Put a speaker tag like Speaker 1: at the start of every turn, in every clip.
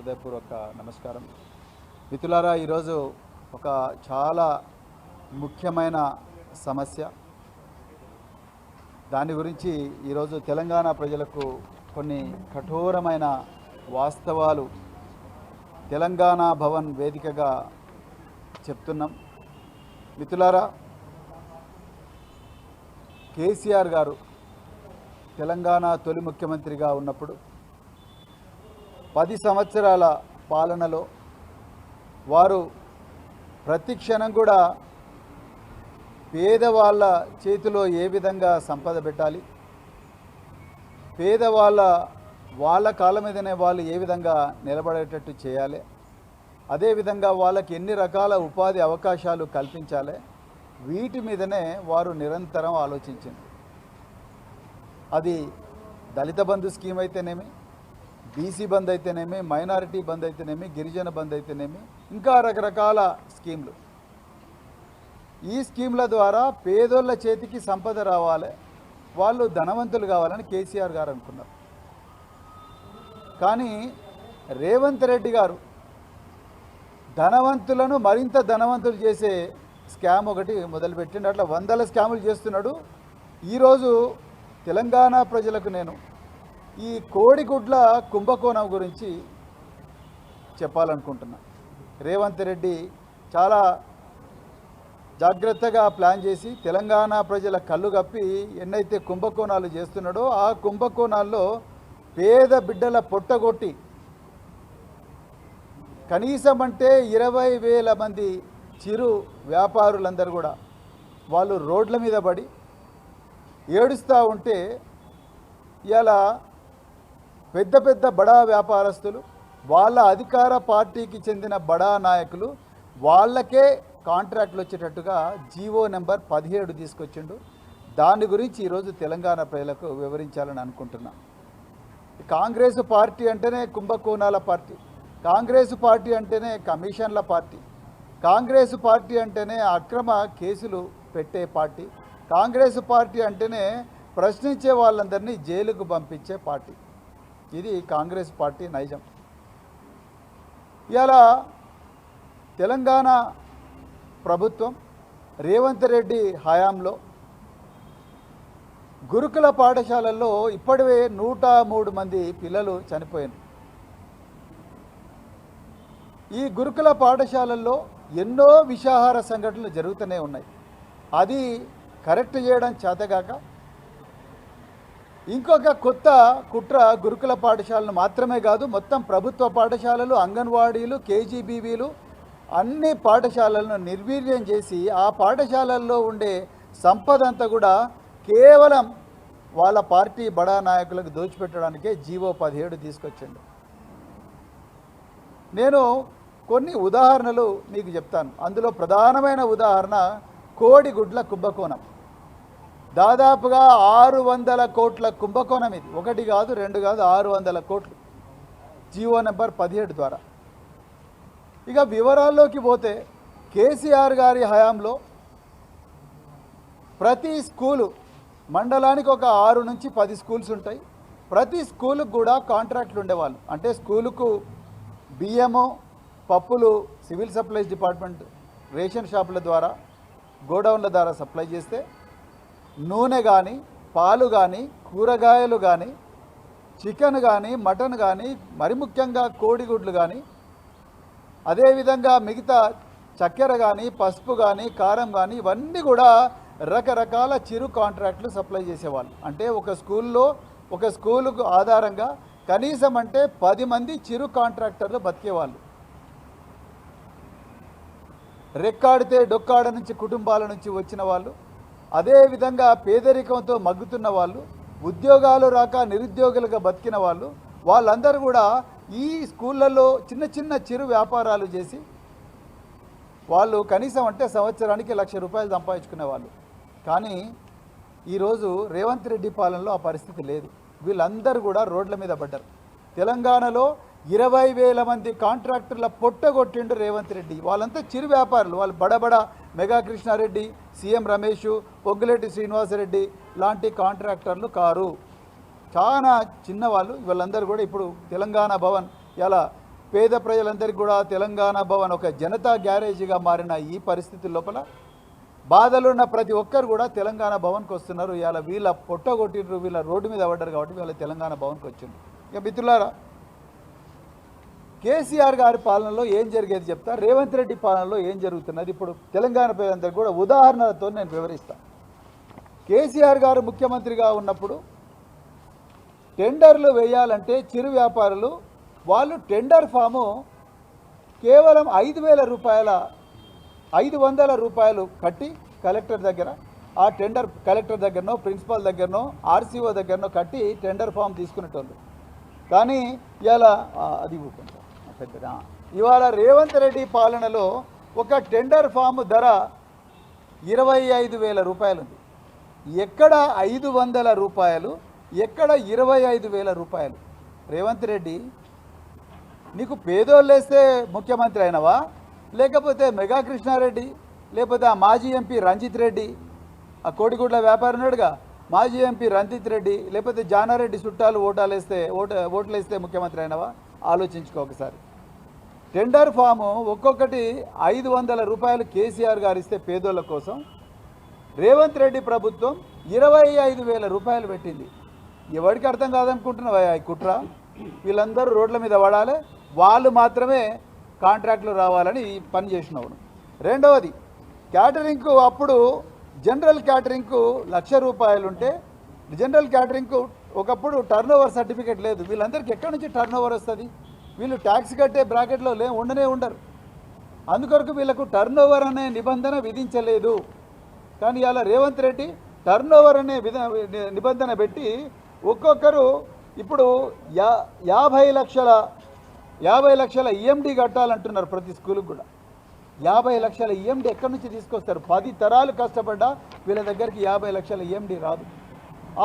Speaker 1: హృదయపూర్వక నమస్కారం. మిత్రులారా ఈరోజు ఒక చాలా ముఖ్యమైన సమస్య. దాని గురించి ఈరోజు తెలంగాణ ప్రజలకు కొన్ని కఠోరమైన వాస్తవాలు తెలంగాణ భవన్ వేదికగా చెప్తున్నాం. మిత్రులారా కేసీఆర్ గారు తెలంగాణ తొలి ముఖ్యమంత్రిగా ఉన్నప్పుడు పది సంవత్సరాల పాలనలో వారు ప్రతి క్షణం కూడా పేదవాళ్ళ చేతిలో ఏ విధంగా సంపద పెట్టాలి? పేదవాళ్ళ వాళ్ళ కాళ్ళ మీదనే వాళ్ళు ఏ విధంగా నిలబడేటట్టు చేయాలి? అదేవిధంగా వాళ్ళకి ఎన్ని రకాల ఉపాధి అవకాశాలు కల్పించాలి? వీటి మీదనే వారు నిరంతరం ఆలోచించింది అది దళిత బంధు స్కీమ్ అయితేనేమి బీసీ బంద్ అయితేనేమి మైనారిటీ బంద్ అయితేనేమి గిరిజన బంద్ అయితేనేమి ఇంకా రకరకాల స్కీమ్లు. ఈ స్కీమ్ల ద్వారా పేదోళ్ళ చేతికి సంపద రావాలి వాళ్ళు ధనవంతులు కావాలని కేసీఆర్ గారు అనుకున్నారు. కానీ రేవంత్ రెడ్డి గారు ధనవంతులను మరింత ధనవంతులు చేసే స్కామ్ ఒకటి మొదలుపెట్టిండు. అట్లా వందల స్కాములు చేస్తున్నాడు. ఈరోజు తెలంగాణ ప్రజలకు నేను ఈ కోడిగుడ్ల కుంభకోణం గురించి చెప్పాలనుకుంటున్నా. రేవంత్ రెడ్డి చాలా జాగ్రత్తగా ప్లాన్ చేసి తెలంగాణ ప్రజల కళ్ళు కప్పి ఎన్నైతే కుంభకోణాలు చేస్తున్నాడో ఆ కుంభకోణాల్లో పేద బిడ్డల పొట్టగొట్టి కనీసం అంటే ఇరవై వేల మంది చిరు వ్యాపారులందరూ కూడా వాళ్ళు రోడ్ల మీద పడి ఏడుస్తూ ఉంటే ఇలా పెద్ద పెద్ద బడా వ్యాపారస్తులు వాళ్ళ అధికార పార్టీకి చెందిన బడా నాయకులు వాళ్ళకే కాంట్రాక్ట్లు వచ్చేటట్టుగా జీవో నెంబర్ పదిహేడు తీసుకొచ్చిండు. దాని గురించి ఈరోజు తెలంగాణ ప్రజలకు వివరించాలని అనుకుంటున్నా. కాంగ్రెస్ పార్టీ అంటేనే కుంభకోణాల పార్టీ కాంగ్రెస్ పార్టీ అంటేనే కమిషన్ల పార్టీ కాంగ్రెస్ పార్టీ అంటేనే అక్రమ కేసులు పెట్టే పార్టీ కాంగ్రెస్ పార్టీ అంటేనే ప్రశ్నించే వాళ్ళందరినీ జైలుకు పంపించే పార్టీ. ఇది కాంగ్రెస్ పార్టీ నైజం. ఇలా తెలంగాణ ప్రభుత్వం రేవంత్ రెడ్డి హయాంలో గురుకుల పాఠశాలల్లో ఇప్పటివే నూట మూడు మంది పిల్లలు చనిపోయారు ఈ గురుకుల పాఠశాలల్లో ఎన్నో విషాహార సంఘటనలు జరుగుతూనే ఉన్నాయి. అది కరెక్ట్ చేయడం చేతగాక ఇంకొక కొత్త కుట్ర గురుకుల పాఠశాలను మాత్రమే కాదు మొత్తం ప్రభుత్వ పాఠశాలలు అంగన్వాడీలు కేజీబీవీలు అన్ని పాఠశాలలను నిర్వీర్యం చేసి ఆ పాఠశాలల్లో ఉండే సంపద అంతా కూడా కేవలం వాళ్ళ పార్టీ బడా నాయకులకు దోచిపెట్టడానికే జీవో పదిహేడు తీసుకొచ్చండి. నేను కొన్ని ఉదాహరణలు మీకు చెప్తాను. అందులో ప్రధానమైన ఉదాహరణ కోడిగుడ్ల కుంభకోణం. దాదాపుగా ఆరు వందల కోట్ల కుంభకోణం ఇది. ఒకటి కాదు రెండు కాదు ఆరు వందల కోట్లు. జీవో నెంబర్ పదిహేడు ద్వారా. ఇక వివరాల్లోకి పోతే కేసీఆర్ గారి హయాంలో ప్రతి స్కూలు మండలానికి ఒక ఆరు నుంచి పది స్కూల్స్ ఉంటాయి. ప్రతి స్కూలుకు కూడా కాంట్రాక్ట్లు ఉండేవాళ్ళు. అంటే స్కూలుకు బియ్యము పప్పులు సివిల్ సప్లైస్ డిపార్ట్మెంట్ రేషన్ షాపుల ద్వారా గోడౌన్ల ద్వారా సప్లై చేస్తే నూనె కానీ పాలు కానీ కూరగాయలు కానీ చికెన్ కానీ మటన్ కానీ మరి ముఖ్యంగా కోడిగుడ్లు కానీ అదేవిధంగా మిగతా చక్కెర కానీ పసుపు కానీ కారం కానీ ఇవన్నీ కూడా రకరకాల చిరు కాంట్రాక్ట్లు సప్లై చేసేవాళ్ళు. అంటే ఒక స్కూల్లో ఒక స్కూలుకు ఆధారంగా కనీసం అంటే పది మంది చిరు కాంట్రాక్టర్లు బతికేవాళ్ళు. రెక్కాడితే డొక్కాడ నుంచి కుటుంబాల నుంచి వచ్చిన వాళ్ళు. అదేవిధంగా పేదరికంతో మగ్గుతున్న వాళ్ళు ఉద్యోగాలు రాక నిరుద్యోగులుగా బతికిన వాళ్ళు వాళ్ళందరూ కూడా ఈ స్కూళ్ళల్లో చిన్న చిన్న చిరు వ్యాపారాలు చేసి వాళ్ళు కనీసం అంటే సంవత్సరానికి లక్ష రూపాయలు సంపాదించుకునే వాళ్ళు. కానీ ఈరోజు రేవంత్ రెడ్డి పాలనలో ఆ పరిస్థితి లేదు. వీళ్ళందరూ కూడా రోడ్ల మీద పడ్డారు. తెలంగాణలో ఇరవై వేల మంది కాంట్రాక్టర్ల పొట్టగొట్టిండు రేవంత్ రెడ్డి. వాళ్ళంతా చిరు వ్యాపారులు. వాళ్ళు బడబడ మెగా కృష్ణారెడ్డి సీఎం రమేష్ పొగ్గులేటి శ్రీనివాసరెడ్డి లాంటి కాంట్రాక్టర్లు కారు. చాలా చిన్నవాళ్ళు వీళ్ళందరూ కూడా ఇప్పుడు తెలంగాణ భవన్. ఇలా పేద ప్రజలందరికీ కూడా తెలంగాణ భవన్ ఒక జనతా గ్యారేజీగా మారిన ఈ పరిస్థితి లోపల బాధలున్న ప్రతి ఒక్కరు కూడా తెలంగాణ భవన్కి వస్తున్నారు. ఇలా వీళ్ళ పొట్ట కొట్టిండ్రు. వీళ్ళ రోడ్డు మీద పడ్డారు కాబట్టి వీళ్ళ తెలంగాణ భవన్కి వచ్చిండ్రు. ఇక మిత్రులారా కేసీఆర్ గారి పాలనలో ఏం జరిగేది చెప్తా? రేవంత్ రెడ్డి పాలనలో ఏం జరుగుతున్నది? ఇప్పుడు తెలంగాణ ప్రజలందరికీ కూడా ఉదాహరణలతో నేను వివరిస్తాను కేసీఆర్ గారు ముఖ్యమంత్రిగా ఉన్నప్పుడు టెండర్లు వేయాలంటే చిరు వ్యాపారులు వాళ్ళు టెండర్ ఫాము కేవలం ఐదు వేల రూపాయల ఐదు వందల రూపాయలు కట్టి కలెక్టర్ దగ్గర ఆ టెండర్ కలెక్టర్ దగ్గరనో ప్రిన్సిపాల్ దగ్గరనో ఆర్సీఓ దగ్గరనో కట్టి టెండర్ ఫామ్ తీసుకునేటోళ్ళు. కానీ ఇలా అది ఊరుకుంటా పెద్దదా. ఇవాళ రేవంత్ రెడ్డి పాలనలో ఒక టెండర్ ఫామ్ ధర ఇరవై ఐదు వేల రూపాయలు ఉంది ఎక్కడ ఐదు వందల రూపాయలు ఎక్కడ ఇరవై ఐదు వేల రూపాయలు? రేవంత్ రెడ్డి నీకు పేదోళ్ళు వేస్తే ముఖ్యమంత్రి అయినవా? లేకపోతే మెగా కృష్ణారెడ్డి లేకపోతే ఆ మాజీ ఎంపీ రంజిత్ రెడ్డి ఆ కోడిగుడ్ల వ్యాపారి మాజీ ఎంపీ రంజిత్ రెడ్డి లేకపోతే జానారెడ్డి చుట్టాలు ఓటాలు వేస్తే ఓట ఓట్లు వేస్తే ముఖ్యమంత్రి అయినవా? ఆలోచించుకో ఒకసారి. టెండర్ ఫాము ఒక్కొక్కటి ఐదు వందల రూపాయలు కేసీఆర్ గారు ఇస్తే పేదోళ్ళ కోసం. రేవంత్ రెడ్డి ప్రభుత్వం ఇరవై ఐదు వేల రూపాయలు పెట్టింది. ఎవరికి అర్థం కాదనుకుంటున్నావా ఈ కుట్ర? వీళ్ళందరూ రోడ్ల మీద పడాలి. వాళ్ళు మాత్రమే కాంట్రాక్ట్లు రావాలని పని చేసినవాడు రెండవది క్యాటరింగ్కు అప్పుడు జనరల్ క్యాటరింగ్కు లక్ష రూపాయలు ఉంటే జనరల్ క్యాటరింగ్కు ఒకప్పుడు టర్న్ ఓవర్ సర్టిఫికేట్ లేదు. వీళ్ళందరికీ ఎక్కడి నుంచి టర్న్ ఓవర్ వస్తుంది? వీళ్ళు ట్యాక్స్ కట్టే బ్రాకెట్లో లే ఉండనే ఉండరు. అందుకొరకు వీళ్ళకు టర్న్ ఓవర్ అనే నిబంధన విధించలేదు. కానీ ఇలా రేవంత్ రెడ్డి టర్న్ ఓవర్ అనే నిబంధన పెట్టి ఒక్కొక్కరు ఇప్పుడు యా యాభై లక్షల యాభై లక్షల ఈఎండి కట్టాలంటున్నారు ప్రతి స్కూల్కి కూడా. యాభై లక్షల ఈఎండి ఎక్కడి నుంచి తీసుకొస్తారు? పది తరాలు కష్టపడ్డా వీళ్ళ దగ్గరికి యాభై లక్షల ఈఎండి రాదు.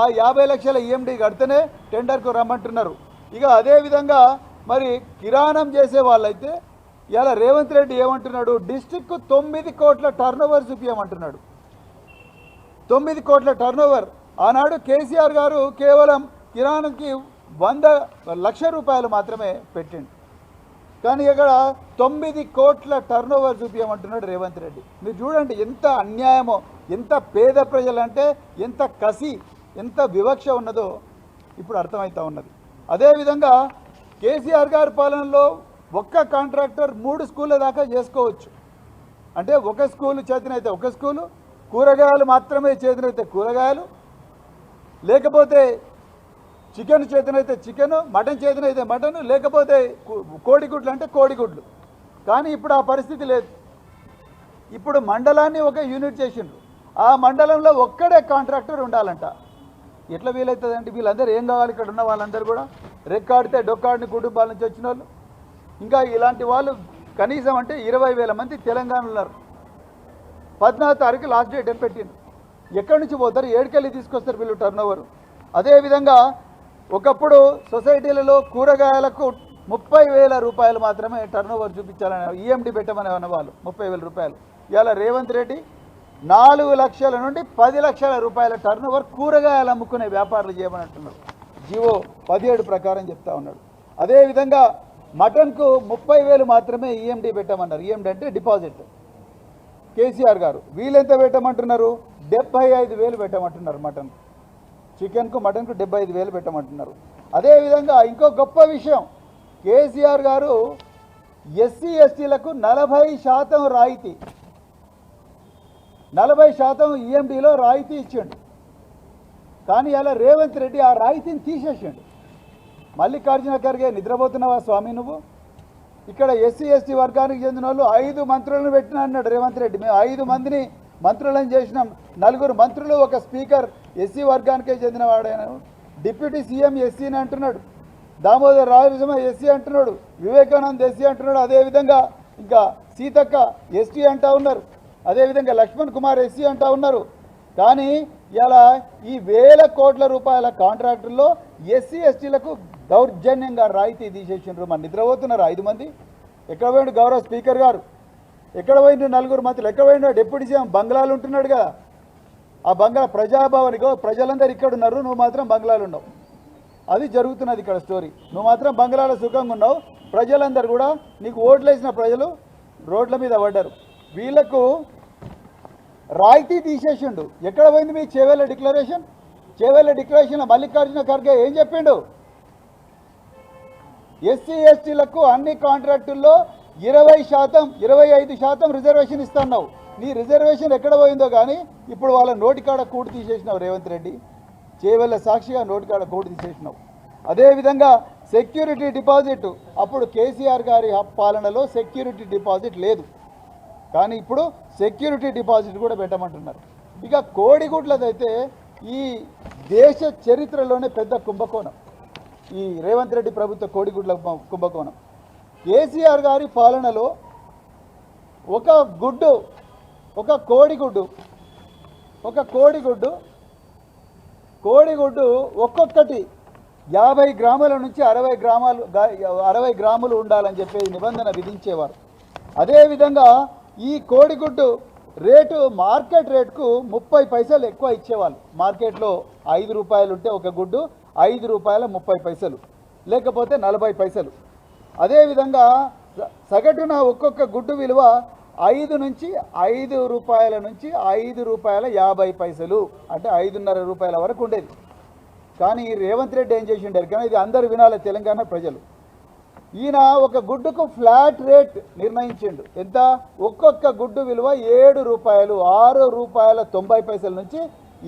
Speaker 1: ఆ యాభై లక్షల ఈఎండి కడితేనే టెండర్కు రమ్మంటున్నారు. ఇక అదేవిధంగా మరి కిరాణం చేసే వాళ్ళైతే ఇలా రేవంత్ రెడ్డి ఏమంటున్నాడు? డిస్టిక్ తొమ్మిది కోట్ల టర్న్ ఓవర్ చూపించమంటున్నాడు తొమ్మిది కోట్ల టర్నోవర్ ఆనాడు కేసీఆర్ గారు కేవలం కిరాణంకి వంద లక్ష రూపాయలు మాత్రమే పెట్టిండు. కానీ ఇక్కడ తొమ్మిది కోట్ల టర్నోవర్ చూపించమంటున్నాడు రేవంత్ రెడ్డి. మీరు చూడండి ఎంత అన్యాయమో ఎంత పేద ప్రజలంటే ఎంత కసి ఎంత వివక్ష ఉన్నదో ఇప్పుడు అర్థమవుతా ఉన్నది. అదేవిధంగా కేసీఆర్ గారి పాలనలో ఒక్క కాంట్రాక్టర్ మూడు స్కూళ్ళ దాకా చేసుకోవచ్చు. అంటే ఒక స్కూలు చేతనైతే ఒక స్కూలు కూరగాయలు మాత్రమే చేతనైతే కూరగాయలు లేకపోతే చికెన్ చేతనైతే చికెన్ మటన్ చేతనైతే మటన్ లేకపోతే కో- కోడిగుడ్లు అంటే కోడిగుడ్లు. కానీ ఇప్పుడు ఆ పరిస్థితి లేదు. ఇప్పుడు మండలాన్ని ఒక యూనిట్ చేసిండ్రు. ఆ మండలంలో ఒక్కడే కాంట్రాక్టర్ ఉండాలంట. ఎట్లా వీలవుతుందండి వీళ్ళందరూ ఏం కావాలి ఇక్కడ ఉన్న వాళ్ళందరూ కూడా? రెక్కాడితే డొక్కాడిని కుటుంబాల నుంచి వచ్చిన వాళ్ళు. ఇంకా ఇలాంటి వాళ్ళు కనీసం అంటే ఇరవై వేల మంది తెలంగాణలో ఉన్నారు. పద్నాలుగు తారీఖు లాస్ట్ డేట్ అని పెట్టింది ఎక్కడి నుంచి పోతారు? ఏడుకెళ్ళి తీసుకొస్తారు వీళ్ళు టర్న్ ఓవర్ అదేవిధంగా ఒకప్పుడు సొసైటీలలో కూరగాయలకు ముప్పై వేల రూపాయలు మాత్రమే టర్న్ ఓవర్ చూపించాలని ఈఎండి పెట్టమని అన్నవాళ్ళు ముప్పై వేల రూపాయలు. ఇవాళ రేవంత్ రెడ్డి నాలుగు లక్షల నుండి పది లక్షల రూపాయల టర్న్ ఓవర్ కూరగాయలు అమ్ముకునే వ్యాపారాలు చేయమని అంటున్నారు. జివో పదిహేడు ప్రకారం చెప్తా ఉన్నాడు. అదేవిధంగా మటన్కు ముప్పై వేలు మాత్రమే ఈఎండి పెట్టమన్నారు. ఈఎండి అంటే డిపాజిట్. కేసీఆర్ గారు వీళ్ళెంత పెట్టమంటున్నారు? డెబ్బై ఐదు వేలు పెట్టమంటున్నారు మటన్. చికెన్కు మటన్కు డెబ్బై ఐదు వేలు పెట్టమంటున్నారు. అదేవిధంగా ఇంకో గొప్ప విషయం కేసీఆర్ గారు ఎస్సీ ఎస్టీలకు నలభై శాతం రాయితీ. నలభై శాతం ఈఎండిలో రాయితీ ఇచ్చిండు. కానీ అలా రేవంత్ రెడ్డి ఆ రాయితీని తీసేసిండు. మల్లికార్జున ఖర్గే నిద్రపోతున్నావా స్వామి నువ్వు? ఇక్కడ ఎస్సీ ఎస్టీ వర్గానికి చెందిన వాళ్ళు ఐదు మంత్రులను పెట్టిన అన్నాడు రేవంత్ రెడ్డి. మేము ఐదు మందిని మంత్రులను చేసినాం. నలుగురు మంత్రులు ఒక స్పీకర్ ఎస్సీ వర్గానికే చెందినవాడైన. డిప్యూటీ సీఎం ఎస్సీని అంటున్నాడు. దామోదర్ రాజనరసింహ ఎస్సీ అంటున్నాడు. వివేకానంద్ ఎస్సీ అంటున్నాడు. అదేవిధంగా ఇంకా సీతక్క ఎస్టీ అంటా ఉన్నారు. అదేవిధంగా లక్ష్మణ్ కుమార్ ఎస్సీ అంటా ఉన్నారు. కానీ ఇలా ఈ వేల కోట్ల రూపాయల కాంట్రాక్టుల్లో ఎస్సీ ఎస్టీలకు దౌర్జన్యంగా రాయితీ తీసేసిండ్రు. మన నిద్రపోతున్నారు ఐదు మంది. ఎక్కడ పోయిండు గౌరవ స్పీకర్ గారు? ఎక్కడ పోయిండు నలుగురు మంత్రులు? ఎక్కడ పోయిండు డిప్యూటీ సీఎం? బంగ్లాలు ఉంటున్నాడు కదా ఆ బంగ్లా ప్రజాభవనిగో ప్రజలందరూ ఇక్కడ ఉన్నారు. నువ్వు మాత్రం బంగ్లాలు ఉండవు. అది జరుగుతున్నది ఇక్కడ స్టోరీ. నువ్వు మాత్రం బంగ్లాలో సుఖంగా ఉన్నావు. ప్రజలందరూ కూడా నీకు ఓట్లు వేసిన ప్రజలు రోడ్ల మీద పడ్డారు. వీళ్ళకు రాయితీ తీసేసిండు. ఎక్కడ పోయింది మీ చేవేళ్ళ డిక్లరేషన్? చేవేళ్ళ డిక్లరేషన్లో మల్లికార్జున ఖర్గే ఏం చెప్పిండు? ఎస్సీ ఎస్టీలకు అన్ని కాంట్రాక్టుల్లో ఇరవై శాతం ఇరవై ఐదు శాతం రిజర్వేషన్ ఇస్తున్నావు. నీ రిజర్వేషన్ ఎక్కడ పోయిందో కానీ ఇప్పుడు వాళ్ళ నోటికాడ కూడు తీసేసినావు రేవంత్ రెడ్డి. చేవెళ్ళ సాక్షిగా నోటికాడ కూడు తీసేసినావు. అదేవిధంగా సెక్యూరిటీ డిపాజిట్. అప్పుడు కేసీఆర్ గారి పాలనలో సెక్యూరిటీ డిపాజిట్ లేదు. కానీ ఇప్పుడు సెక్యూరిటీ డిపాజిట్ కూడా పెట్టమంటున్నారు. ఇక కోడిగుడ్లదైతే ఈ దేశ చరిత్రలోనే పెద్ద కుంభకోణం. ఈ రేవంత్ రెడ్డి ప్రభుత్వ కోడిగుడ్ల కుంభకోణం. కేసీఆర్ గారి పాలనలో ఒక గుడ్డు ఒక కోడిగుడ్డు ఒక కోడిగుడ్డు కోడిగుడ్డు ఒక్కొక్కటి యాభై గ్రాముల నుంచి అరవై గ్రామాలు అరవై గ్రాములు ఉండాలని చెప్పి నిబంధన విధించేవారు. అదేవిధంగా ఈ కోడిగుడ్డు రేటు మార్కెట్ రేటుకు ముప్పై పైసలు ఎక్కువ ఇచ్చేవాళ్ళు. మార్కెట్లో ఐదు రూపాయలు ఉంటే ఒక గుడ్డు ఐదు రూపాయల ముప్పై పైసలు. లేకపోతే నలభై పైసలు. అదేవిధంగా స- సగటున ఒక్కొక్క గుడ్డు విలువ ఐదు నుంచి ఐదు రూపాయల నుంచి ఐదు రూపాయల యాభై పైసలు. అంటే ఐదున్నర రూపాయల వరకు ఉండేది. కానీ రేవంత్ రెడ్డి ఏం చేసిండారు? కానీ ఇది అందరు వినాలి తెలంగాణ ప్రజలు. ఈయన ఒక గుడ్డుకు ఫ్లాట్ రేట్ నిర్ణయించిండు. ఎంత? ఒక్కొక్క గుడ్డు విలువ ఏడు రూపాయలు ఆరు రూపాయల తొంభై పైసల నుంచి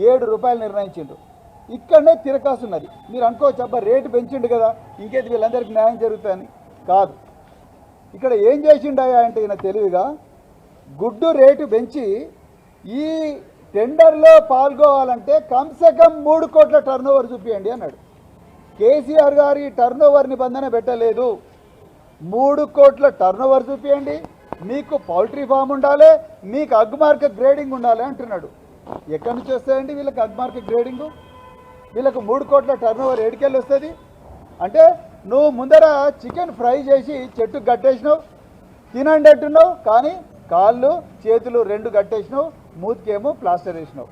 Speaker 1: ఏడు రూపాయలు నిర్ణయించిండు. ఇక్కడనే తిరకాసు ఉన్నది. మీరు అనుకోవచ్చు అబ్బా రేటు పెంచిండు కదా ఇంకేది వీళ్ళందరికీ న్యాయం జరుగుతుందని. కాదు. ఇక్కడ ఏం చేసిండయా అంటే ఈయన తెలివిగా గుడ్డు రేటు పెంచి ఈ టెండర్లో పాల్గొవాలంటే కమ్సే కమ్ మూడు కోట్ల టర్న్ ఓవర్ చూపించండి అన్నాడు. కేసీఆర్ గారి టర్న్ ఓవర్ నిబంధన పెట్టలేదు. మూడు కోట్ల టర్న్ ఓవర్ చూపించండి మీకు పౌల్ట్రీ ఫామ్ ఉండాలి మీకు అగ్మార్క్ గ్రేడింగ్ ఉండాలి అంటున్నాడు. ఎక్కడి నుంచి వస్తాయండి వీళ్ళకి అగ్మార్క్ గ్రేడింగ్ వీళ్ళకు మూడు కోట్ల టర్న్ ఓవర్ ఏడికెళ్ళి వస్తుంది? అంటే నువ్వు ముందర చికెన్ ఫ్రై చేసి చెట్టుకు కట్టేసినావు తినండి అంటున్నావు కానీ కాళ్ళు చేతులు రెండు కట్టేసినావు మూతికేమో ప్లాస్టర్ వేసినావు.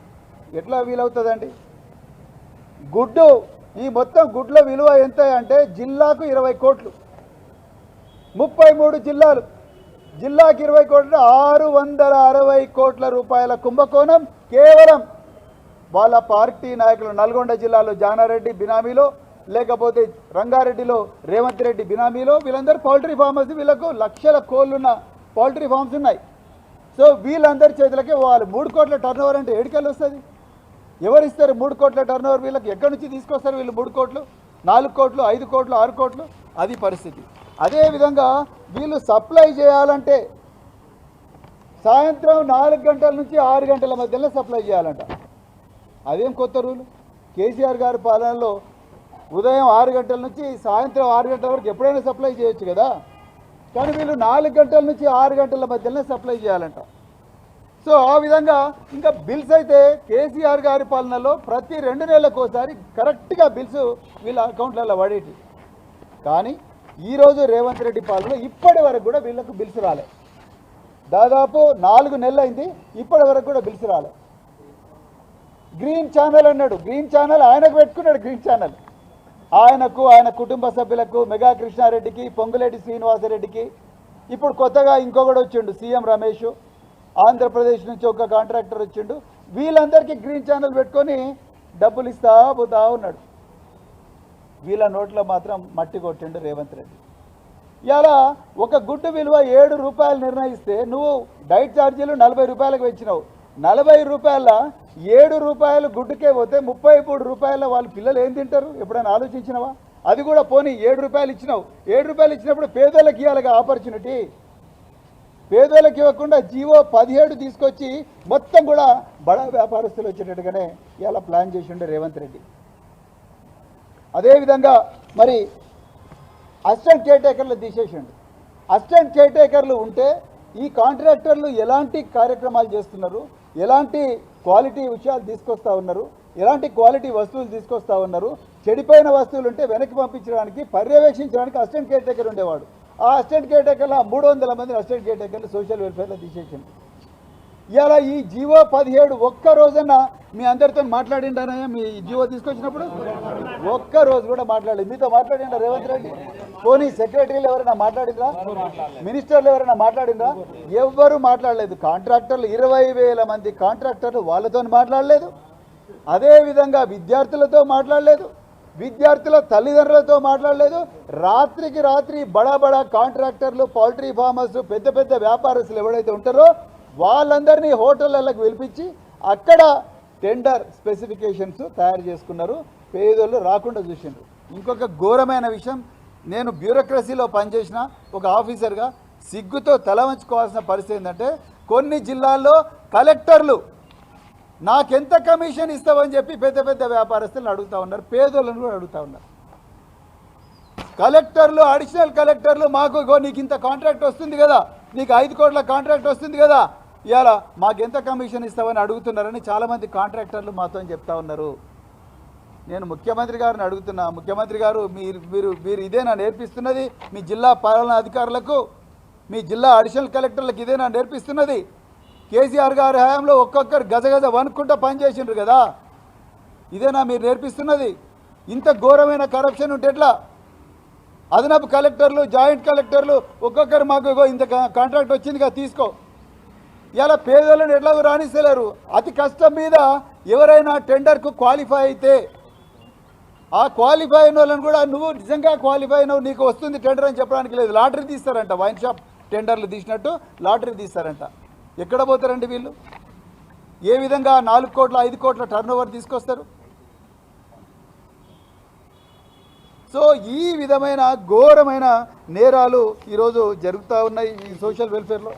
Speaker 1: ఎట్లా వీలవుతుందండి? గుడ్డు ఈ మొత్తం గుడ్ల విలువ ఎంత అంటే జిల్లాకు ఇరవై కోట్లు. ముప్పై మూడు జిల్లాలు. జిల్లాకి ఇరవై కోట్ల ఆరు వందల అరవై కోట్ల రూపాయల కుంభకోణం కేవలం వాళ్ళ పార్టీ నాయకులు నల్గొండ జిల్లాలో జానారెడ్డి బినామీలో లేకపోతే రంగారెడ్డిలో రేవంత్ రెడ్డి బినామీలో వీళ్ళందరూ పౌల్ట్రీ ఫార్మర్స్ వీళ్ళకు లక్షల కోళ్ళున్న పౌల్ట్రీ ఫార్మ్స్ ఉన్నాయి. సో వీళ్ళందరి చేతులకి వాళ్ళు మూడు కోట్ల టర్న్ అంటే ఏడుకెళ్ళి వస్తుంది? ఎవరు ఇస్తారు మూడు కోట్ల టర్న్ వీళ్ళకి? ఎక్కడి నుంచి తీసుకొస్తారు వీళ్ళు మూడు కోట్లు? నాలుగు కోట్లు ఐదు కోట్లు ఆరు కోట్లు? అది పరిస్థితి. అదేవిధంగా వీళ్ళు సప్లై చేయాలంటే సాయంత్రం నాలుగు గంటల నుంచి ఆరు గంటల మధ్యలో సప్లై చేయాలంట. అదేం కొత్త రూలు? కేసీఆర్ గారి పాలనలో ఉదయం ఆరు గంటల నుంచి సాయంత్రం ఆరు గంటల వరకు ఎప్పుడైనా సప్లై చేయొచ్చు కదా? కానీ వీళ్ళు నాలుగు గంటల నుంచి ఆరు గంటల మధ్యలోనే సప్లై చేయాలంట. సో ఆ విధంగా ఇంకా బిల్స్ అయితే కేసీఆర్ గారి పాలనలో ప్రతి రెండు నెలలకు ఒకసారి కరెక్ట్గా బిల్స్ వీళ్ళ అకౌంట్లలో పడేటి కానీ ఈరోజు రేవంత్ రెడ్డి పాలన ఇప్పటి వరకు కూడా వీళ్ళకు బిల్స్ రాలే. దాదాపు నాలుగు నెలలు అయింది ఇప్పటి వరకు కూడా బిల్స్ రాలే. గ్రీన్ ఛానల్ అన్నాడు. గ్రీన్ ఛానల్ ఆయనకు పెట్టుకున్నాడు గ్రీన్ ఛానల్. ఆయనకు ఆయన కుటుంబ సభ్యులకు మెగా కృష్ణారెడ్డికి పొంగులేటి శ్రీనివాసరెడ్డికి ఇప్పుడు కొత్తగా ఇంకొకడు వచ్చిండు సీఎం రమేష్ ఆంధ్రప్రదేశ్ నుంచి ఒక కాంట్రాక్టర్ వచ్చిండు. వీళ్ళందరికీ గ్రీన్ ఛానల్ పెట్టుకొని డబ్బులు ఇస్తా పోతా ఉన్నాడు. వీళ్ళ నోట్లో మాత్రం మట్టి కొట్టిండు రేవంత్ రెడ్డి. ఇలా ఒక గుడ్డు విలువ ఏడు రూపాయలు నిర్ణయిస్తే నువ్వు డైట్ ఛార్జీలు నలభై రూపాయలకు పెంచినావు. నలభై రూపాయల ఏడు రూపాయలు గుడ్డుకే పోతే ముప్పై మూడు రూపాయల వాళ్ళ పిల్లలు ఏం తింటారు? ఎప్పుడైనా ఆలోచించినవా? అది కూడా పోనీ ఏడు రూపాయలు ఇచ్చినావు. ఏడు రూపాయలు ఇచ్చినప్పుడు పేదోళ్ళకి ఇవ్వాలిగా ఆపర్చునిటీ. పేదోళ్ళకి ఇవ్వకుండా జీవో పదిహేడు తీసుకొచ్చి మొత్తం కూడా బడా వ్యాపారస్తులు వచ్చేటట్టుగానే ఇలా ప్లాన్ చేసిండే రేవంత్ రెడ్డి. అదేవిధంగా మరి అసిస్టెంట్ కేర్టేకర్లు తీసేసిండు. అసిస్టెంట్ కేర్టేకర్లు ఉంటే ఈ కాంట్రాక్టర్లు ఎలాంటి కార్యక్రమాలు చేస్తున్నారు? ఎలాంటి క్వాలిటీ విషయాలు తీసుకొస్తా ఉన్నారు? ఎలాంటి క్వాలిటీ వస్తువులు తీసుకొస్తా ఉన్నారు? చెడిపోయిన వస్తువులు ఉంటే వెనక్కి పంపించడానికి పర్యవేక్షించడానికి అసిస్టెంట్ కేర్టేకర్ ఉండేవాడు. ఆ అసిస్టెంట్ ఆ మూడు వందల మంది అసిస్టెంట్ కేర్టేకర్లు సోషల్ వెల్ఫేర్లో తీసేసింది ఇలా ఈ జీవో పదిహేడు ఒక్క రోజన్న మీ అందరితో మాట్లాడిండానయ్యా? మీ జీవో తీసుకొచ్చినప్పుడు ఒక్క రోజు కూడా మాట్లాడలేదు. మీతో మాట్లాడిండ రేవంత్ రెడ్డి? పోనీ సెక్రటరీలు ఎవరైనా మాట్లాడిందా మినిస్టర్లు ఎవరైనా మాట్లాడిందా ఎవ్వరు మాట్లాడలేదు. కాంట్రాక్టర్లు ఇరవై వేల మంది కాంట్రాక్టర్లు వాళ్ళతో మాట్లాడలేదు. అదేవిధంగా విద్యార్థులతో మాట్లాడలేదు. విద్యార్థుల తల్లిదండ్రులతో మాట్లాడలేదు. రాత్రికి రాత్రి బడా బడా కాంట్రాక్టర్లు పౌల్ట్రీ ఫార్మర్స్ పెద్ద పెద్ద వ్యాపారస్తులు ఎవరైతే ఉంటారో వాళ్ళందరినీ హోటళ్ళకి పిలిపించి అక్కడ టెండర్ స్పెసిఫికేషన్స్ తయారు చేసుకున్నారు. పేదోళ్ళు రాకుండా చూసిండ్రు. ఇంకొక ఘోరమైన విషయం నేను బ్యూరోక్రసీలో పనిచేసిన ఒక ఆఫీసర్గా సిగ్గుతో తల వంచుకోవాల్సిన పరిస్థితి ఏంటంటే కొన్ని జిల్లాల్లో కలెక్టర్లు నాకెంత కమిషన్ ఇస్తావని చెప్పి పెద్ద పెద్ద వ్యాపారస్తులను అడుగుతా ఉన్నారు. పేదోళ్ళను కూడా అడుగుతా ఉన్నారు. కలెక్టర్లు అడిషనల్ కలెక్టర్లు మాకు నీకు ఇంత కాంట్రాక్ట్ వస్తుంది కదా. నీకు ఐదు కోట్ల కాంట్రాక్ట్ వస్తుంది కదా. ఇవాళ మాకెంత కమిషన్ ఇస్తామని అడుగుతున్నారని చాలామంది కాంట్రాక్టర్లు మాతో చెప్తా ఉన్నారు. నేను ముఖ్యమంత్రి గారిని అడుగుతున్నా ముఖ్యమంత్రి గారు మీరు మీరు మీరు ఇదేనా నేర్పిస్తున్నది మీ జిల్లా పాలనా అధికారులకు మీ జిల్లా అడిషనల్ కలెక్టర్లకు ఇదేనా నేర్పిస్తున్నది. కేసీఆర్ గారి హయాంలో ఒక్కొక్కరు గజగజ వణుక్కుంటా పనిచేసిండ్రు కదా. ఇదేనా మీరు నేర్పిస్తున్నది. ఇంత ఘోరమైన కరప్షన్ ఉంటే ఎట్లా? అదనపు కలెక్టర్లు జాయింట్ కలెక్టర్లు ఒక్కొక్కరు మాకు ఇంత కాంట్రాక్ట్ వచ్చిందిగా తీసుకో. ఇలా పేదలను ఎట్లాగో రాణిస్తలేరు. అతి కష్టం మీద ఎవరైనా టెండర్కు క్వాలిఫై అయితే ఆ క్వాలిఫై అయిన వాళ్ళని కూడా నువ్వు నిజంగా క్వాలిఫై అయినవు నీకు వస్తుంది టెండర్ అని చెప్పడానికి లేదు. లాటరీ తీస్తారంట వైన్ షాప్ టెండర్లు తీసినట్టు లాటరీ తీస్తారంట. ఎక్కడ పోతారండి వీళ్ళు? ఏ విధంగా నాలుగు కోట్ల ఐదు కోట్ల టర్న్ ఓవర్ తీసుకొస్తారు? సో ఈ విధమైన ఘోరమైన నేరాలు ఈరోజు జరుగుతూ ఉన్నాయి ఈ సోషల్ వెల్ఫేర్లో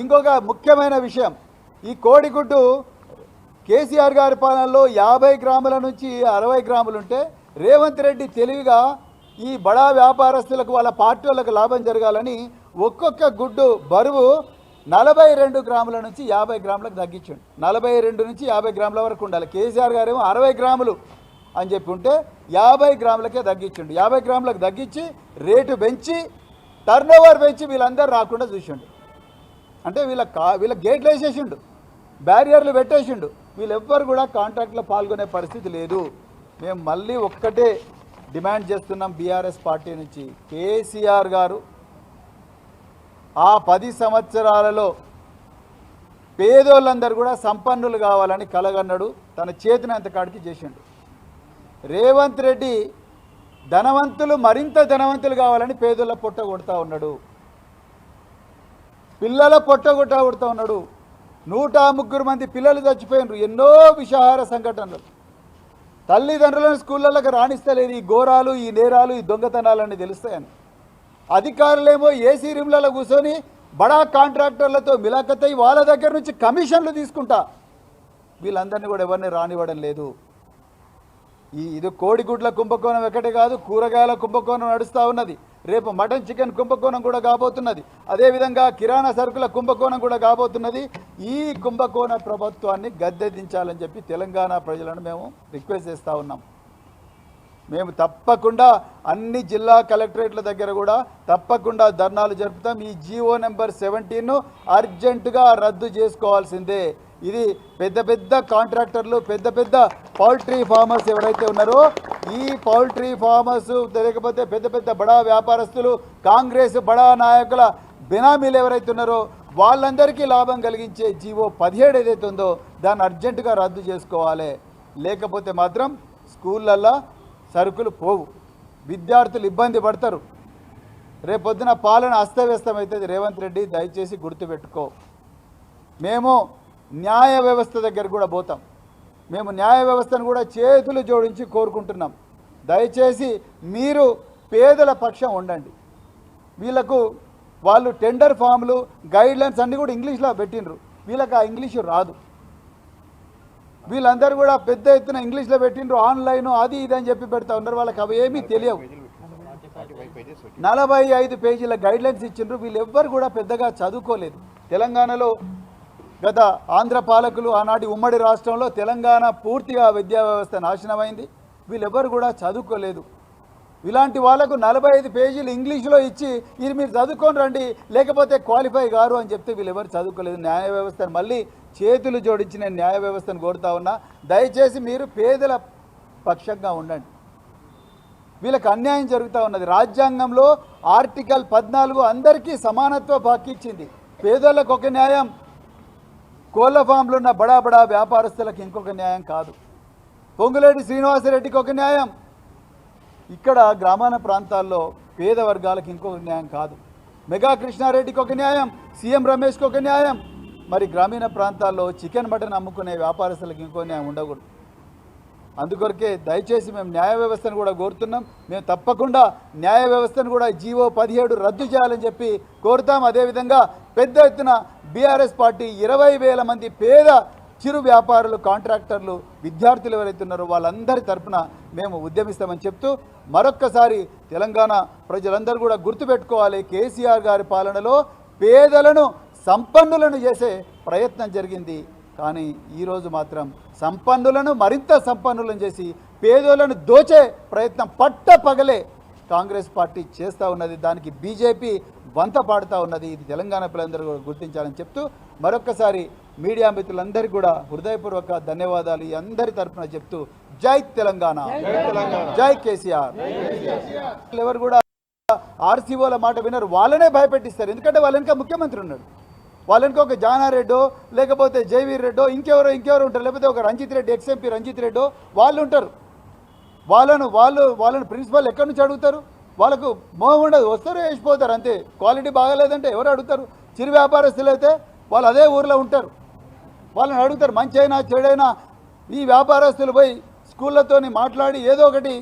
Speaker 1: ఇంకొక ముఖ్యమైన విషయం. ఈ కోడిగుడ్డు కేసీఆర్ గారి పాలనలో యాభై గ్రాముల నుంచి అరవై గ్రాములు ఉంటే రేవంత్ రెడ్డి తెలివిగా ఈ బడా వ్యాపారస్తులకు వాళ్ళ పార్టీ లాభం జరగాలని ఒక్కొక్క గుడ్డు బరువు నలభై రెండు గ్రాముల నుంచి యాభై గ్రాములకు తగ్గించండి. నలభై రెండు నుంచి యాభై గ్రాముల వరకు ఉండాలి. కేసీఆర్ గారేమో అరవై గ్రాములు అని చెప్పి ఉంటే యాభై గ్రాములకే తగ్గించండి. యాభై గ్రాములకు తగ్గించి రేటు పెంచి టర్న్ ఓవర్ పెంచి వీళ్ళందరూ రాకుండా చూసిండు. అంటే వీళ్ళ కా వీళ్ళ గేట్లు వేసేసిండు. బ్యారియర్లు పెట్టేసిండు. వీళ్ళెవ్వరు కూడా కాంట్రాక్ట్లో పాల్గొనే పరిస్థితి లేదు. మేము మళ్ళీ ఒక్కటే డిమాండ్ చేస్తున్నాం బీఆర్ఎస్ పార్టీ నుంచి. కేసీఆర్ గారు ఆ పది సంవత్సరాలలో పేదోళ్ళందరూ కూడా సంపన్నులు కావాలని కలగన్నాడు. తన చేతినంత కాడికి చేసిండు. రేవంత్ రెడ్డి ధనవంతులు మరింత ధనవంతులు కావాలని పేదల పొట్ట కొడతా ఉన్నాడు. పిల్లల పొట్ట కొట్ట కొడతా ఉన్నాడు. నూట ముగ్గురు మంది పిల్లలు చచ్చిపోయినారు. ఎన్నో విషాహార సంఘటనలు. తల్లిదండ్రులను స్కూళ్ళలోకి రాణిస్తలేదు ఈ ఘోరాలు ఈ నేరాలు ఈ దొంగతనాలన్నీ తెలుస్తాయని. అధికారులేమో ఏసీ రూమ్లలో కూర్చొని బడా కాంట్రాక్టర్లతో మిలాఖతై వాళ్ళ దగ్గర నుంచి కమిషన్లు తీసుకుంటా. వీళ్ళందరినీ కూడా ఎవరిని రానివ్వడం లేదు. ఈ ఇది కోడిగుడ్ల కుంభకోణం ఒకటి కాదు కూరగాయల కుంభకోణం నడుస్తూ ఉన్నది. రేపు మటన్ చికెన్ కుంభకోణం కూడా కాబోతున్నది. అదేవిధంగా కిరాణా సరుకుల కుంభకోణం కూడా కాబోతున్నది. ఈ కుంభకోణ ప్రభుత్వాన్ని గద్దెదించాలని చెప్పి తెలంగాణ ప్రజలను మేము రిక్వెస్ట్ చేస్తూ ఉన్నాం. మేము తప్పకుండా అన్ని జిల్లా కలెక్టరేట్ల దగ్గర కూడా తప్పకుండా ధర్నాలు జరుపుతాం. ఈ జీవో నెంబర్ సెవెంటీన్ను అర్జెంటుగా రద్దు చేసుకోవాల్సిందే. ఇది పెద్ద పెద్ద కాంట్రాక్టర్లు పెద్ద పెద్ద పౌల్ట్రీ ఫార్మర్స్ ఎవరైతే ఉన్నారో ఈ పౌల్ట్రీ ఫార్మర్స్ లేకపోతే పెద్ద పెద్ద బడా వ్యాపారస్తులు కాంగ్రెస్ బడా నాయకుల బినామీలు ఎవరైతే ఉన్నారో వాళ్ళందరికీ లాభం కలిగించే జీవో పదిహేడు ఏదైతే ఉందో దాన్ని అర్జెంటుగా రద్దు చేసుకోవాలి. లేకపోతే మాత్రం స్కూళ్ళల్లో సరుకులు పోవు. విద్యార్థులు ఇబ్బంది పడతారు. రేపొద్దున పాలన అస్తవ్యస్తమవుతుంది. రేవంత్ రెడ్డి దయచేసి గుర్తుపెట్టుకో. మేము న్యాయ వ్యవస్థ దగ్గర కూడా పోతాం. మేము న్యాయ వ్యవస్థను కూడా చేతులు జోడించి కోరుకుంటున్నాం. దయచేసి మీరు పేదల పక్షం ఉండండి. వీళ్ళకు వాళ్ళు టెండర్ ఫామ్లు గైడ్లైన్స్ అన్నీ కూడా ఇంగ్లీష్లో పెట్టినరు వీళ్ళకి ఆ ఇంగ్లీషు రాదు. వీళ్ళందరూ కూడా పెద్ద ఎత్తున ఇంగ్లీష్లో పెట్టిండ్రు ఆన్లైన్ అది ఇది అని చెప్పి పెడతా ఉన్నారు. వాళ్ళకి అవి ఏమీ తెలియవు. నలభై ఐదు పేజీల గైడ్లైన్స్ ఇచ్చిండ్రు. వీళ్ళెవ్వరు కూడా పెద్దగా చదువుకోలేదు. తెలంగాణలో గత ఆంధ్ర పాలకులు ఆనాటి ఉమ్మడి రాష్ట్రంలో తెలంగాణ పూర్తిగా విద్యా వ్యవస్థ నాశనమైంది. వీళ్ళెవ్వరు కూడా చదువుకోలేదు. ఇలాంటి వాళ్ళకు నలభై ఐదు పేజీలు ఇంగ్లీష్లో ఇచ్చి ఇది మీరు చదువుకొని రండి లేకపోతే క్వాలిఫై గారు అని చెప్తే వీళ్ళు ఎవరు చదువుకోలేదు. న్యాయ వ్యవస్థను మళ్ళీ చేతులు జోడించి నేను న్యాయ వ్యవస్థను కోరుతా ఉన్నా. దయచేసి మీరు పేదల పక్షంగా ఉండండి. వీళ్ళకి అన్యాయం జరుగుతూ ఉన్నది. రాజ్యాంగంలో ఆర్టికల్ పద్నాలుగు అందరికీ సమానత్వ హక్కు ఇచ్చింది. పేదోళ్ళకు ఒక న్యాయం కోళ్ళ ఫామ్లు ఉన్న బడా బడా వ్యాపారస్తులకు ఇంకొక న్యాయం కాదు. పొంగులేటి శ్రీనివాసరెడ్డికి ఒక న్యాయం. ఇక్కడ గ్రామాల ప్రాంతాల్లో పేద వర్గాలకు ఇంకొక న్యాయం కాదు. మెగా కృష్ణారెడ్డికి ఒక న్యాయం సీఎం రమేష్కి ఒక న్యాయం. మరి గ్రామీణ ప్రాంతాల్లో చికెన్ మటన్ అమ్ముకునే వ్యాపారస్తులకు ఇంకో న్యాయం ఉండకూడదు. అందుకొరకే దయచేసి మేము న్యాయ వ్యవస్థను కూడా కోరుతున్నాం. మేము తప్పకుండా న్యాయ వ్యవస్థను కూడా జీవో పదిహేడు రద్దు చేయాలని చెప్పి కోరుతాం. అదేవిధంగా పెద్ద ఎత్తున బీఆర్ఎస్ పార్టీ ఇరవై వేల మంది పేద చిరు వ్యాపారులు కాంట్రాక్టర్లు విద్యార్థులు ఎవరైతే ఉన్నారో వాళ్ళందరి తరపున మేము ఉద్యమిస్తామని చెప్తూ మరొక్కసారి తెలంగాణ ప్రజలందరూ కూడా గుర్తుపెట్టుకోవాలి. కేసీఆర్ గారి పాలనలో పేదలను సంపన్నులను చేసే ప్రయత్నం జరిగింది. కానీ ఈరోజు మాత్రం సంపన్నులను మరింత సంపన్నులను చేసి పేదోళ్ళను దోచే ప్రయత్నం పట్ట పగలే కాంగ్రెస్ పార్టీ చేస్తూ ఉన్నది. దానికి బీజేపీ వంత పాడుతూ ఉన్నది. ఇది తెలంగాణ ప్రజలందరూ కూడా గుర్తించాలని చెప్తూ మరొక్కసారి మీడియా మిత్రులందరికీ కూడా హృదయపూర్వక ధన్యవాదాలు ఈ అందరి తరఫున చెప్తూ జై తెలంగాణ. జై కేసీఆర్. ఎవరు కూడా ఆర్సీఓల మాట వినరు. వాళ్ళనే భయపెట్టిస్తారు. ఎందుకంటే వాళ్ళ వెనక ముఖ్యమంత్రి ఉన్నాడు. వాళ్ళ వెనక ఒక జానారెడ్డో లేకపోతే జైవీర్ రెడ్డో ఇంకెవరో ఇంకెవరో ఉంటారు. లేకపోతే ఒక రంజిత్ రెడ్డి ఎక్స్ఎంపీ రంజిత్ రెడ్డో వాళ్ళు ఉంటారు. వాళ్ళను వాళ్ళు వాళ్ళని ప్రిన్సిపల్ ఎక్కడి నుంచి అడుగుతారు? వాళ్ళకు మోహం ఉండదు. వస్తారు వేసిపోతారు అంతే. క్వాలిటీ బాగాలేదంటే ఎవరు అడుగుతారు? చిరు వ్యాపారస్తులు అయితే వాళ్ళు అదే ఊర్లో ఉంటారు. వాళ్ళని అడుగుతారు మంచి అయినా చెడైనా. ఈ వ్యాపారస్తులు పోయి స్కూళ్ళతోని మాట్లాడి ఏదో ఒకటి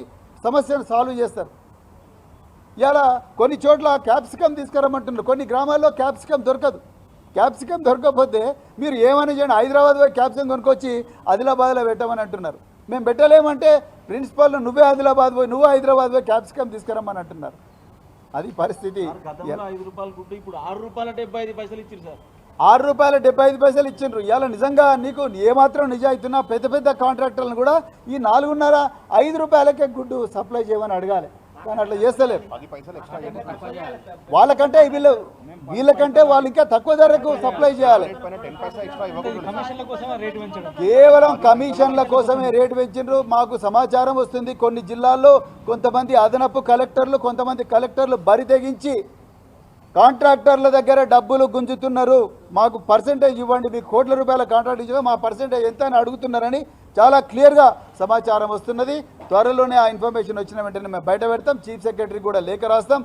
Speaker 1: సమస్యను సాల్వ్ చేస్తారు. ఇలా కొన్ని చోట్ల క్యాప్సికమ్ తీసుకురమ్మంటున్నారు. కొన్ని గ్రామాల్లో క్యాప్సికమ్ దొరకదు. క్యాప్సికమ్ దొరకకపోతే మీరు ఏమని చేయండి? హైదరాబాద్ పోయి క్యాప్సికమ్ కొనుక్కొచ్చి ఆదిలాబాద్లో పెట్టమని అంటున్నారు. మేము పెట్టలేమంటే ప్రిన్సిపల్ నువ్వే ఆదిలాబాద్ పోయి నువ్వు హైదరాబాద్ పోయి క్యాప్సికమ్ తీసుకురమ్మని అంటున్నారు. అది పరిస్థితి.
Speaker 2: ఆరు రూపాయల డెబ్బై ఐదు పైసలు
Speaker 1: ఇచ్చిండ్రు ఇవాళ నిజంగా నీకు ఏమాత్రం నిజాయితున్నా పెద్ద పెద్ద కాంట్రాక్టర్లను కూడా ఈ నాలుగున్నర ఐదు రూపాయలకే గుడ్డు సప్లై చేయమని అడగాలి. కానీ అట్లా చేస్తలేరు వాళ్ళకంటే వీళ్ళు వీళ్ళకంటే వాళ్ళు ఇంకా తక్కువ ధరకు సప్లై చేయాలి. కేవలం కమిషన్ల కోసమే రేటు పెంచిండ్రు మాకు సమాచారం వస్తుంది కొన్ని జిల్లాల్లో. కొంతమంది అదనపు కలెక్టర్లు కొంతమంది కలెక్టర్లు బరి తెగించి కాంట్రాక్టర్ల దగ్గర డబ్బులు గుంజుతున్నారు. మాకు పర్సెంటేజ్ ఇవ్వండి. మీకు కోట్ల రూపాయల కాంట్రాక్ట్ ఇచ్చిన మా పర్సెంటేజ్ ఎంత అని అడుగుతున్నారని చాలా క్లియర్గా సమాచారం వస్తున్నది. త్వరలోనే ఆ ఇన్ఫర్మేషన్ వచ్చిన వెంటనే మేము బయట పెడతాం. చీఫ్ సెక్రటరీ కూడా లేఖ రాస్తాం.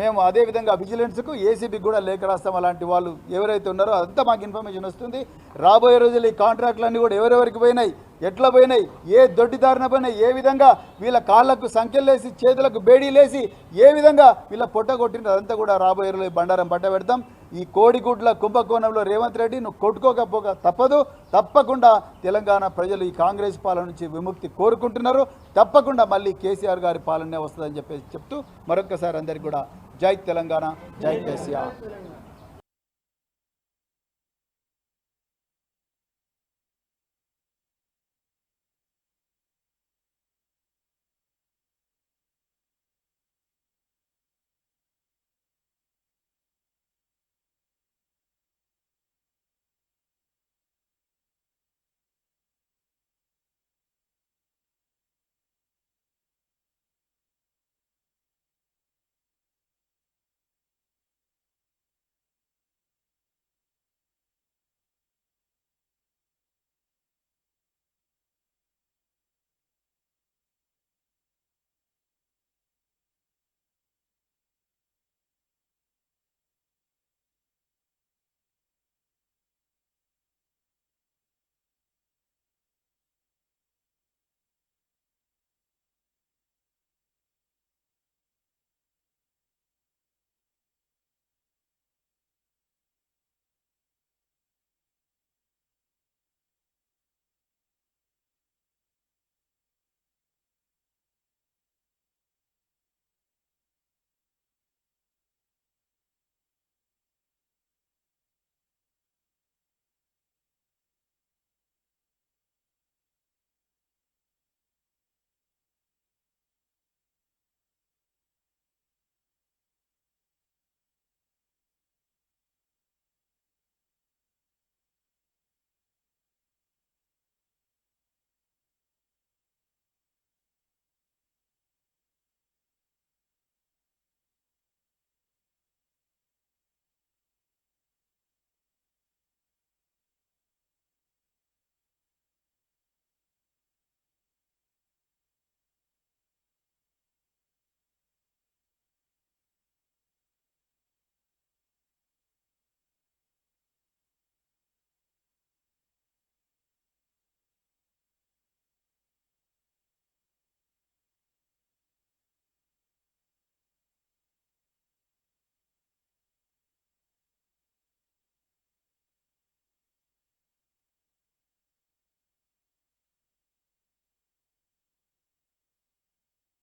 Speaker 1: మేము అదేవిధంగా విజిలెన్స్కు ఏసీబీకి కూడా లేఖ రాస్తాం. అలాంటి వాళ్ళు ఎవరైతే ఉన్నారో అదంతా మాకు ఇన్ఫర్మేషన్ వస్తుంది. రాబోయే రోజులు ఈ కాంట్రాక్టులన్నీ కూడా ఎవరెవరికి పోయినాయి? ఎట్లా పోయినాయి? ఏ దొడ్డిదారిన పోయినాయి? ఏ విధంగా వీళ్ళ కాళ్ళకు సంఖ్యలేసి చేతులకు బేడీలేసి ఏ విధంగా వీళ్ళ పొట్ట కొట్టిన అదంతా కూడా రాబోయే రోజులు బండారం పట్ట పెడతాం ఈ కోడిగుడ్ల కుంభకోణంలో రేవంత్ రెడ్డి నువ్వు కొట్టుకోకపోక తప్పదు. తప్పకుండా తెలంగాణ ప్రజలు ఈ కాంగ్రెస్ పాలన నుంచి విముక్తి కోరుకుంటున్నారు. తప్పకుండా మళ్ళీ కేసీఆర్ గారి పాలనే వస్తుందని చెప్పేసి చెప్తూ మరొక్కసారి అందరికీ కూడా జై తెలంగాణ జై కేసీఆర్.